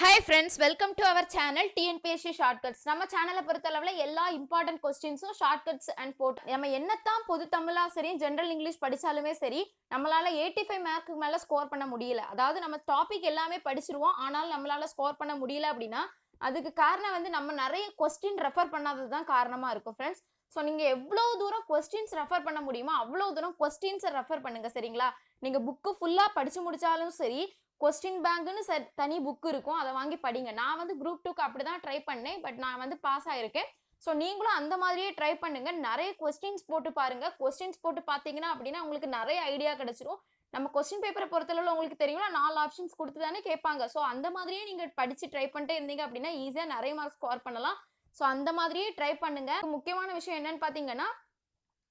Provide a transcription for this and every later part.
Hi friends welcome to our channel TNPSC shortcuts நம்ம சேனலை பொறுத்தளவில் எல்லா இம்பார்ட்டன்ட் கொஸ்டின்ஸும் ஷார்ட்கட்ஸ் அண்ட் போட் நம்ம என்னத்தான் பொது தமிழா சரி ஜென்ரல் இங்கிலீஷ் படித்தாலுமே சரி நம்மளால எயிட்டி ஃபைவ் மார்க்கு மேலே ஸ்கோர் பண்ண முடியல. அதாவது நம்ம டாபிக் எல்லாமே படிச்சிருவோம் ஆனால் நம்மளால ஸ்கோர் பண்ண முடியல அப்படின்னா அதுக்கு காரணம் வந்து நம்ம நிறைய கொஸ்டின் ரெஃபர் பண்ணாதது தான் காரணமாக இருக்கும் ஃப்ரெண்ட்ஸ் ஸோ நீங்கள் எவ்வளோ தூரம் கொஸ்டின்ஸ் ரெஃபர் பண்ண முடியுமோ அவ்வளோ தூரம் கொஸ்டின்ஸை ரெஃபர் பண்ணுங்க சரிங்களா? நீங்கள் புக்கு ஃபுல்லாக படித்து முடித்தாலும் சரி கொஸ்டின் பேங்க்னு ச தனி புக் இருக்கும். அதை வாங்கி படிங்க. நான் வந்து குரூப் டூக்கு அப்படி தான் ட்ரை பண்ணேன். பட் நான் வந்து பாஸ் ஆகிருக்கேன் ஸோ நீங்களும் அந்த மாதிரியே ட்ரை பண்ணுங்க. நிறைய கொஸ்டின்ஸ் போட்டு பாருங்க. கொஸ்டின்ஸ் போட்டு பார்த்தீங்கன்னா அப்படின்னா உங்களுக்கு நிறைய ஐடியா கிடைச்சிரும். நம்ம கொஸ்டின் பேப்பரை பொறுத்தளவில் உங்களுக்கு தெரியும்ல நாலு ஆப்ஷன்ஸ் கொடுத்து தானே கேட்பாங்க. ஸோ அந்த மாதிரியே நீங்கள் படித்து ட்ரை பண்ணிட்டே இருந்தீங்க அப்படின்னா ஈஸியாக நிறைய மார்க் ஸ்கோர் பண்ணலாம். ஸோ அந்த மாதிரியே ட்ரை பண்ணுங்க. முக்கியமான விஷயம் என்னன்னு பார்த்தீங்கன்னா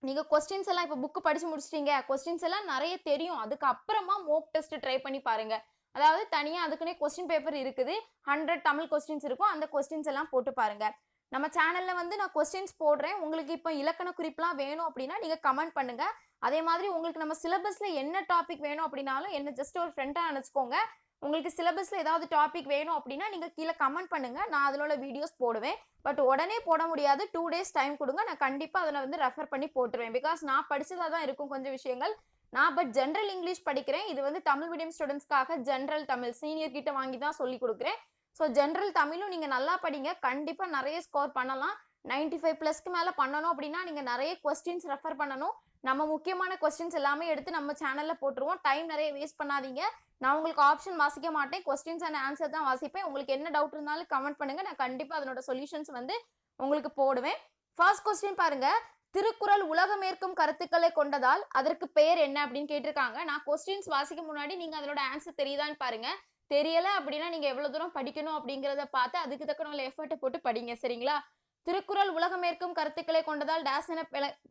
நீங்கள் கொஸ்டின்ஸ் எல்லாம் இப்போ புக்கு படித்து முடிச்சிட்டீங்க. கொஸ்டின்ஸ் எல்லாம் நிறைய தெரியும். அதுக்கப்புறமா மோக் டெஸ்ட் ட்ரை பண்ணி பாருங்கள் அதாவது தனியாக அதுக்குன்னே கொஸ்டின் பேப்பர் இருக்குது. ஹண்ட்ரட் தமிழ் கொஸ்டின்ஸ் இருக்கும். அந்த கொஸ்டின்ஸ் எல்லாம் போட்டு பாருங்க. நம்ம சேனல்ல வந்து நான் கொஸ்டின்ஸ் போடுறேன். உங்களுக்கு இப்போ இலக்கண குறிப்புலாம் வேணும் அப்படின்னா நீங்க கமெண்ட் பண்ணுங்க. அதே மாதிரி உங்களுக்கு நம்ம சிலபஸ்ல என்ன டாபிக் வேணும் அப்படின்னாலும் என்ன ஜஸ்ட் ஒரு ஃப்ரெண்டாக நினச்சிக்கோங்க. உங்களுக்கு சிலபஸில் ஏதாவது டாபிக் வேணும் அப்படின்னா நீங்கள் கீழே கமெண்ட் பண்ணுங்கள் நான் அதில் உள்ள வீடியோஸ் போடுவேன். பட் உடனே போட முடியாது. டூ டேஸ் டைம் கொடுங்க. நான் கண்டிப்பாக அதில் வந்து ரெஃபர் பண்ணி போட்டுருவேன். பிகாஸ் நான் படிச்சதா தான் இருக்கும் கொஞ்சம் விஷயங்கள். நான் பட் ஜென்ரல் இங்கிலீஷ் படிக்கிறேன். இது வந்து தமிழ் மீடியம் ஸ்டூடெண்ட்ஸ்க்காக ஜென்ரல் தமிழ் சீனியர் கிட்ட வாங்கி தான் சொல்லி கொடுக்குறேன். ஸோ ஜென்ரல் தமிழும் நீங்கள் நல்லா படிங்க. கண்டிப்பாக நிறைய ஸ்கோர் பண்ணலாம். நைன்டி ஃபைவ் ப்ளஸ்க்கு மேலே பண்ணணும் அப்படின்னா நீங்கள் நிறைய கொஸ்டின்ஸ் ரெஃபர் பண்ணணும். நம்ம முக்கியமான கொஸ்டின்ஸ் எல்லாமே எடுத்து நம்ம சேனலில் போட்டுருவோம். டைம் நிறைய வேஸ்ட் பண்ணாதீங்க. நான் உங்களுக்கு ஆப்ஷன் வாசிக்க மாட்டேன். கொஸ்டின்ஸ் அண்ட் ஆன்சர் தான் வாசிப்பேன். உங்களுக்கு என்ன டவுட் இருந்தாலும் கமெண்ட் பண்ணுங்க. நான் கண்டிப்பாக அதனோட சொல்யூஷன்ஸ் வந்து உங்களுக்கு போடுவேன். ஃபர்ஸ்ட் கொஸ்டின் பாருங்க. திருக்குறள் உலகமேற்கும் கருத்துக்களை கொண்டதால் அதற்கு பெயர் என்ன அப்படின்னு கேட்டிருக்காங்க. நான் கொஸ்டின்ஸ் வாசிக்க முன்னாடி நீங்க அதனோட ஆன்சர் தெரியுதான்னு பாருங்க. தெரியல அப்படின்னா நீங்க எவ்வளவு தூரம் படிக்கணும் அப்படிங்கிறத பார்த்து அதுக்கு தக்க உள்ள எஃபர்ட்டை போட்டு படிங்க. சரிங்களா? திருக்குறள் உலகமேற்கும் கருத்துக்களை கொண்டதால் டேஸ் என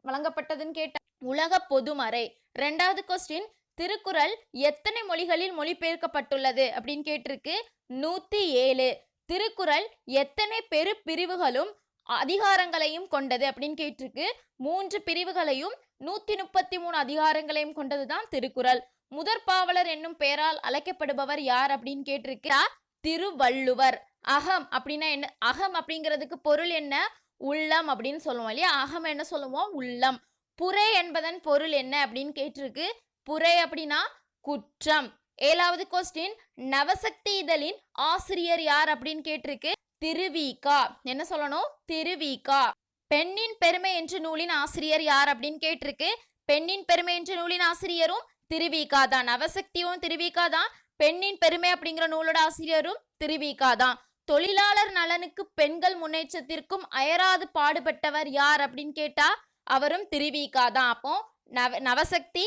வழங்கப்பட்டதுன்னு கேட்ட. உலக பொதுமறை. ரெண்டாவது கொஸ்டின் திருக்குறள் எத்தனை மொழிகளில் மொழிபெயர்க்கப்பட்டுள்ளது அப்படின்னு கேட்டிருக்கு. நூத்தி ஏழு. திருக்குறள் எத்தனை பெரு பிரிவுகளும் அதிகாரங்களையும் கொண்டது அப்படின்னு கேட்டிருக்கு. மூன்று பிரிவுகளையும் நூத்தி முப்பத்தி மூணு அதிகாரங்களையும் கொண்டதுதான் திருக்குறள். முதற் பாவலர் என்னும் பெயரால் அழைக்கப்படுபவர் யார் அப்படின்னு கேட்டிருக்கிறார் திருவள்ளுவர். அகம் அப்படின்னா என்ன? அகம் அப்படிங்கிறதுக்கு பொருள் என்ன? உள்ளம் அப்படின்னு சொல்லுவோம் இல்லையா? அகம் என்ன சொல்லுவோம்? உள்ளம். புரை என்பதன் பொருள் என்ன அப்படின்னு கேட்டிருக்கு. புரை அப்படின்னா குற்றம். ஏழாவது கொஸ்டின் நவசக்தி இதழின் ஆசிரியர் யார் அப்படின்னு கேட்டிருக்கு. திருவிகா என்ன சொல்லணும்? திருவிகா பெண்ணின் பெருமை என்ற நூலின் ஆசிரியர் யார் அப்படின்னு கேட்டிருக்கு. பெண்ணின் பெருமை என்ற நூலின் ஆசிரியரும் திருவிகா தான். நவசக்தியும் திருவிகா தான். பெண்ணின் பெருமை அப்படிங்கிற நூலோட ஆசிரியரும் திருவிகா தான். தொழிலாளர் நலனுக்கு பெண்கள் முன்னேற்றத்திற்கும் அயராது பாடுபட்டவர் யார் அப்படின்னு கேட்டா அவரும் திருவிகா தான். அப்போ நவ நவசக்தி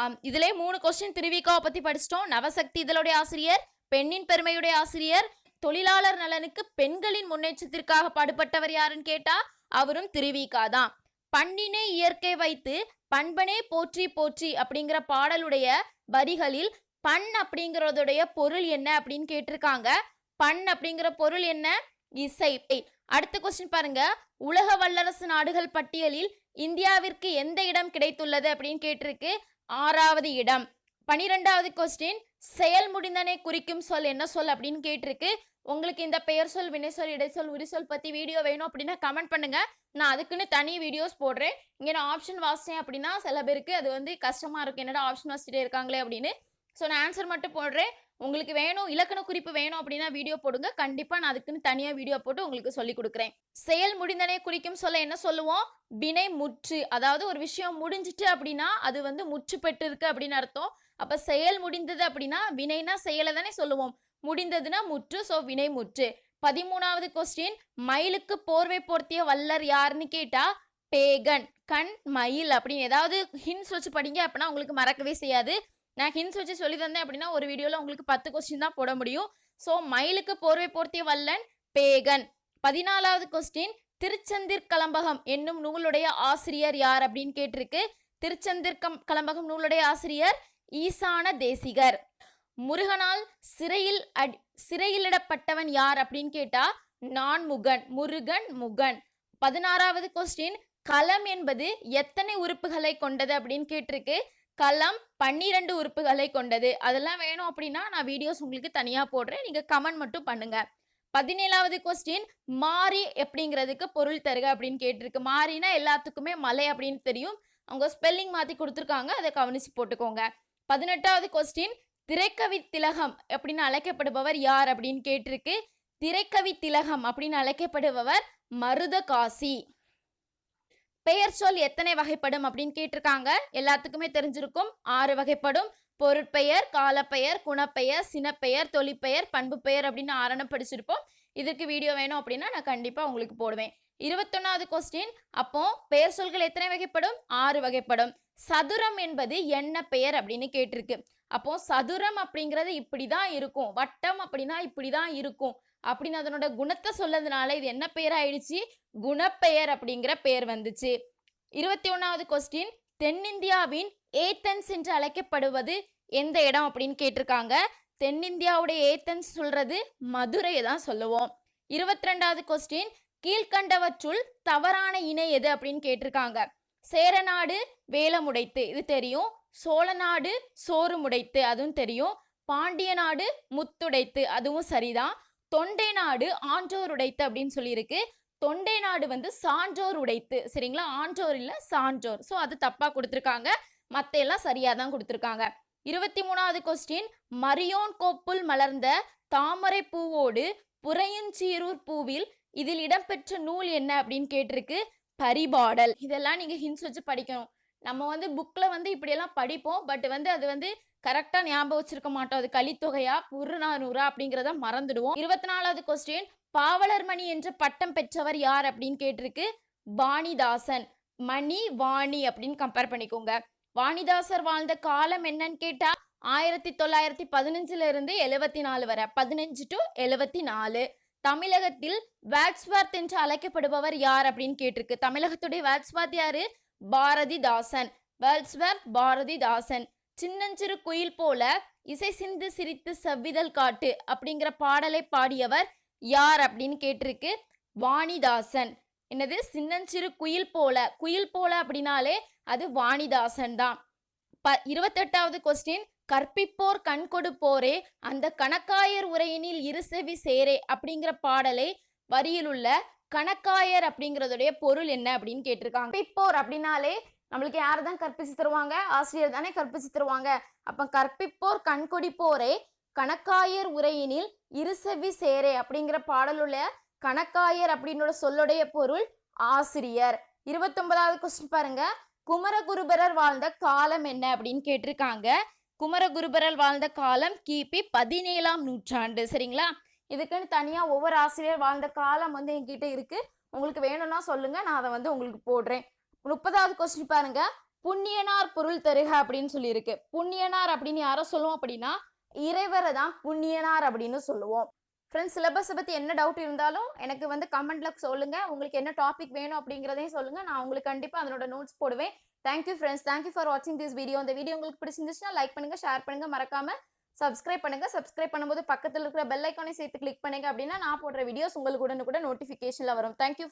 ஆம், மூணு கொஸ்டின் திருவிகாவை பத்தி படிச்சிட்டோம். நவசக்தி இதழுடைய ஆசிரியர் பெண்ணின் பெருமையுடைய ஆசிரியர் தொழிலாளர் நலனுக்கு பெண்களின் முன்னேற்றத்திற்காக பாடுபட்டவர் யாருன்னு கேட்டா அவரும் திருவிகா தான். பண்ணினை இயற்கை வைத்து பண்பனே போற்றி போற்றி அப்படிங்கிற பாடலுடைய வரிகளில் பண் அப்படிங்கறதுடைய பொருள் என்ன அப்படின்னு கேட்டிருக்காங்க. பண் அப்படிங்கிற பொருள் என்ன? இசை. அடுத்த கொஸ்டின் பாருங்க. உலக வல்லரசு நாடுகள் பட்டியலில் இந்தியாவிற்கு எந்த இடம் கிடைத்துள்ளது அப்படின்னு கேட்டிருக்கு. ஆறாவது இடம். பனிரெண்டாவது கொஸ்டின் செயல் முடிந்தனை குறிக்கும் சொல் என்ன சொல் அப்படின்னு கேட்டிருக்கு. உங்களுக்கு இந்த பெயர் சொல் வினை சொல் இடைச்சொல் உரிசொல் பத்தி வீடியோ வேணும் அப்படின்னா கமெண்ட் பண்ணுங்க. நான் அதுக்குன்னு தனி வீடியோஸ் போடுறேன். இங்க நான் ஆப்ஷன் வாசிச்சேன் அப்படின்னா சில பேருக்கு அது வந்து கஷ்டமா இருக்கு என்னடா ஆப்ஷன் வாசிட்டே இருக்காங்களே அப்படின்னு ஸோ நான் ஆன்சர் மட்டும் போடுறேன். உங்களுக்கு வேணும் இலக்கண குறிப்பு வேணும் அப்படின்னா வீடியோ போடுங்க. கண்டிப்பாக நான் அதுக்குன்னு தனியாக வீடியோ போட்டு உங்களுக்கு சொல்லி கொடுக்குறேன். செயல் முடிந்தனை குறிக்கும் சொல்ல என்ன சொல்லுவோம்? வினை முற்று. அதாவது ஒரு விஷயம் முடிஞ்சிட்டு அப்படின்னா அது வந்து முற்று பெற்று இருக்கு அப்படின்னு அர்த்தம். அப்போ செயல் முடிந்தது அப்படின்னா வினைனா செயலை தானே சொல்லுவோம். முடிந்ததுன்னா முற்று ஸோ வினை முற்று. பதிமூணாவது கொஸ்டின் மயிலுக்கு போர்வை போர்த்திய வல்லர் யாருன்னு கேட்டா பேகன். கண் மயில் அப்படின்னு. ஏதாவது ஹின்ஸ் வச்சு படிங்க அப்படின்னா உங்களுக்கு மறக்கவே செய்யாது. நான் ஹின்ஸ் வச்சு சொல்லி தந்தேன் அப்படின்னா ஒரு வீடியோல உங்களுக்கு பத்து கொஸ்டின் தான் போட முடியும். ஸோ மயிலுக்கு போர்வை போர்த்திய வல்லன் பேகன். பதினாலாவது கொஸ்டின் திருச்செந்திர் கலம்பகம் என்னும் நூலுடைய ஆசிரியர் யார் அப்படின்னு கேட்டிருக்கு. திருச்செந்திர் கலம்பகம் நூலுடைய ஆசிரியர் ஈசான தேசிகர். முருகனால் சிறையில் அடி சிறையிலிடப்பட்டவன் யார் அப்படின்னு கேட்டா நான் முகன் முருகன் முகன். பதினாறாவது கொஸ்டின் களம் என்பது எத்தனை உறுப்புகளை கொண்டது அப்படின்னு கேட்டிருக்கு. களம் பன்னிரண்டு உறுப்புகளை கொண்டது. அதெல்லாம் வேணும் அப்படின்னா நான் வீடியோஸ் உங்களுக்கு தனியாக போடுறேன். நீங்கள் கமெண்ட் மட்டும் பண்ணுங்க. பதினேழாவது கொஸ்டின் மாறி எப்படிங்கிறதுக்கு பொருள் தருக அப்படின்னு கேட்டிருக்கு. மாறினா எல்லாத்துக்குமே மலை அப்படின்னு தெரியும். அவங்க ஸ்பெல்லிங் மாற்றி கொடுத்துருக்காங்க. அதை கவனிச்சு போட்டுக்கோங்க. பதினெட்டாவது கொஸ்டின் திரைக்கவி திலகம் அப்படின்னு அழைக்கப்படுபவர் யார் அப்படின்னு கேட்டிருக்கு. திரைக்கவி திலகம் அப்படின்னு அழைக்கப்படுபவர் மருத காசி பெயர் சொல் எத்தனை வகைப்படும் அப்படின்னு கேட்டிருக்காங்க. எல்லாத்துக்குமே தெரிஞ்சிருக்கும். ஆறு வகைப்படும். பொருட்பெயர் காலப்பெயர் குணப்பெயர் சினப்பெயர் தொழிற்பெயர் பண்பு பெயர் அப்படின்னு ஆரணம் படிச்சிருப்போம். இதுக்கு வீடியோ வேணும் அப்படின்னா நான் கண்டிப்பா உங்களுக்கு போடுவேன். இருபத்தொன்னாவது கொஸ்டின் அப்போ பெயர் சொல்கள் எத்தனை வகைப்படும்? ஆறு வகைப்படும். சதுரம் என்பது என்ன பெயர் அப்படின்னு கேட்டிருக்கு. அப்போ சதுரம் அப்படிங்கிறது இப்படிதான் இருக்கும். வட்டம் அப்படின்னா இப்படிதான் இருக்கும். அப்படின்னு அதனோட குணத்தை சொல்லதுனால இது என்ன பெயர் ஆயிடுச்சு குணப்பெயர் அப்படிங்கிற பெயர் வந்துச்சு. இருபத்தி ஒன்றாவது கொஸ்டின் தென்னிந்தியாவின் ஏத்தன்ஸ் என்று அழைக்கப்படுவது எந்த இடம் அப்படின்னு கேட்டிருக்காங்க. தென்னிந்தியாவுடைய ஏத்தன்ஸ் சொல்றது மதுரையை தான் சொல்லுவோம். இருபத்தி ரெண்டாவது கொஸ்டின் கீழ்கண்டவற்றுள் தவறான இணை எது அப்படின்னு கேட்டிருக்காங்க. சேரநாடு வேலமுடைத்து இது தெரியும். சோழநாடு சோறு முடைத்து அதுவும் தெரியும். பாண்டிய நாடு முத்துடைத்து அதுவும் சரிதான். தொண்டை நாடு ஆன்றோர் உடைத்து அப்படின்னு சொல்லியிருக்கு. தொண்டை நாடு வந்து சான்றோர் உடைத்து சரிங்களா? ஆன்றோர் இல்ல சான்றோர். ஸோ அது தப்பா கொடுத்துருக்காங்க. மத்த எல்லாம் சரியா தான் கொடுத்துருக்காங்க. இருபத்தி மூணாவது கொஸ்டின் மரியோன் கோப்புல் மலர்ந்த தாமரை பூவோடு புறையஞ்சீரூர் பூவில் இதில் இடம்பெற்ற நூல் என்ன அப்படின்னு கேட்டிருக்கு? பரிபாடல். இதெல்லாம் நீங்க ஹின்ஸ் வச்சு படிக்கணும். நம்ம வந்து புக்ல வந்து இப்படியெல்லாம் படிப்போம். பட் வந்து அது வந்து கரெக்டா ஞாபகம் வச்சிருக்க மாட்டோம். அது கலித்தொகையா புறநானூறா அப்படிங்கிறத மறந்துடுவோம். இருபத்தி நாலாவது கொஸ்டின் பாவலர்மணி என்ற பட்டம் பெற்றவர் யார் அப்படின்னு கேட்டிருக்கு? வாணிதாசன். மணி வாணி அப்படின்னு கம்பேர் பண்ணிக்கோங்க. வாணிதாசர் வாழ்ந்த காலம் என்னன்னு கேட்டா ஆயிரத்தி தொள்ளாயிரத்தி பதினஞ்சுல இருந்து எழுவத்தி நாலு வரை. பதினஞ்சு டு எழுவத்தி நாலு. தமிழகத்தில் வேட்ஸ்வர்த் என்று அழைக்கப்படுபவர் யார் அப்படின்னு கேட்டிருக்கு? தமிழகத்துடைய வேட்ஸ்வர்த் யாரு? பாரதிதாசன். வேட்ஸ்வர்த் பாரதிதாசன். சின்னஞ்சிறு குயில் போல இசை சிந்து சிரித்து செவ்விதழ் காட்டு அப்படிங்கிற பாடலை பாடியவர் யார் அப்படின்னு கேட்டிருக்கு வாணிதாசன். என்னது? சின்னஞ்சிறு குயில் போல. குயில் போல அப்படின்னாலே அது வாணிதாசன் தான். ப இருபத்தெட்டாவது கொஸ்டின் கற்பிப்போர் கண் கொடுப்போரே அந்த கணக்காயர் உரையினில் இருசெவி சேரே அப்படிங்கிற பாடலை வரியில் உள்ள கணக்காயர் அப்படிங்கிறதுடைய பொருள் என்ன அப்படின்னு கேட்டிருக்காங்க. கற்பிப்போர் அப்படின்னாலே நம்மளுக்கு யார் தான் கற்பிச்சு தருவாங்க? ஆசிரியர் தானே கற்பிச்சு தருவாங்க. அப்ப கற்பிப்போர் கண்கொடிப்போரே கணக்காயர் உரையினில் இருசவி சேரே அப்படிங்கிற பாடலுள்ள கணக்காயர் அப்படின்னோட சொல்லுடைய பொருள் ஆசிரியர். இருபத்தொன்பதாவது கொஸ்டின் பாருங்க. குமரகுருபரர் வாழ்ந்த காலம் என்ன அப்படின்னு கேட்டிருக்காங்க. குமரகுருபரர் வாழ்ந்த காலம் கிபி பதினேழாம் நூற்றாண்டு. சரிங்களா? இதுக்குன்னு தனியா ஒவ்வொரு ஆசிரியர் வாழ்ந்த காலம் வந்து என்கிட்ட இருக்கு. உங்களுக்கு வேணும்னா சொல்லுங்க. நான் அதை வந்து உங்களுக்கு போடுறேன். முப்பதாவது கொஸ்டின் பாருங்க. புண்ணியனார் பொருள் தருக அப்படின்னு சொல்லியிருக்கு. புண்ணியனார் அப்படின்னு யாரை சொல்லுவோம் அப்படின்னா இறைவரை தான் புண்ணியனார் அப்படின்னு சொல்லுவோம். ஃப்ரெண்ட்ஸ் சிலபஸை பற்றி என்ன டவுட் இருந்தாலும் எனக்கு வந்து கமெண்ட்ல சொல்லுங்க. உங்களுக்கு என்ன டாபிக் வேணும் அப்படிங்கிறதையும் சொல்லுங்க. நான் உங்களுக்கு கண்டிப்பாக அதனோட நோட்ஸ் போடுவேன். Thank you friends thank you for வாட்சிங் திஸ் வீடியோ இந்த வீடியோ உங்களுக்கு பிடிச்சிருந்துச்சுன்னா லைக் பண்ணுங்க ஷேர் பண்ணுங்க. மறக்காம சப்ஸ்கிரைப் பண்ணுங்க. சப்ஸ்கிரைப் பண்ணும்போது பக்கத்தில் இருக்கிற பெல் ஐக்கானே சேர்த்து கிளிக் பண்ணுங்க அப்படின்னா நான் போடுற வீடியோஸ் உங்களுக்கு உடனுக்குடன் நோட்டிஃபிகேஷன்ல வரும். தேங்க்யூ